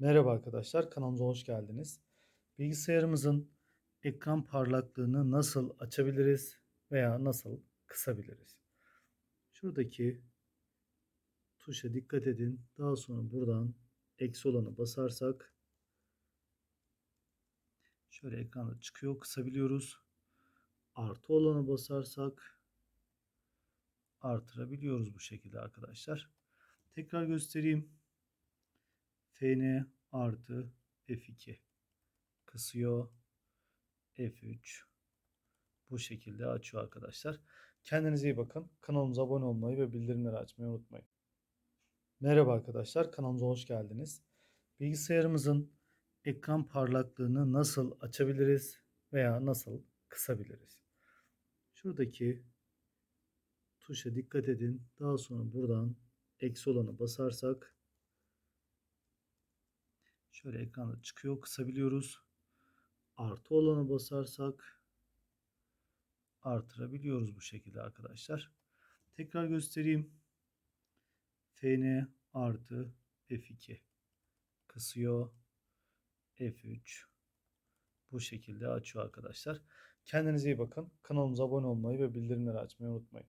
Merhaba arkadaşlar, kanalımıza hoş geldiniz. Bilgisayarımızın ekran parlaklığını nasıl açabiliriz veya nasıl kısabiliriz? Şuradaki tuşa dikkat edin. Daha sonra buradan eksi olanı basarsak şöyle ekranda çıkıyor, kısabiliyoruz. Artı olanı basarsak artırabiliyoruz bu şekilde arkadaşlar. Tekrar göstereyim. Fn artı F2 kısıyor. F3 bu şekilde açıyor arkadaşlar. Kendinize iyi bakın. Kanalımıza abone olmayı ve bildirimleri açmayı unutmayın. Merhaba arkadaşlar. Kanalımıza hoş geldiniz. Bilgisayarımızın ekran parlaklığını nasıl açabiliriz veya nasıl kısabiliriz? Şuradaki tuşa dikkat edin. Daha sonra buradan eksi olanı basarsak Şöyle ekranda çıkıyor. Kısabiliyoruz. Artı olanı basarsak artırabiliyoruz bu şekilde arkadaşlar. Tekrar göstereyim. Fn artı F2 kısıyor. F3 bu şekilde açıyor arkadaşlar. Kendinize iyi bakın. Kanalımıza abone olmayı ve bildirimleri açmayı unutmayın.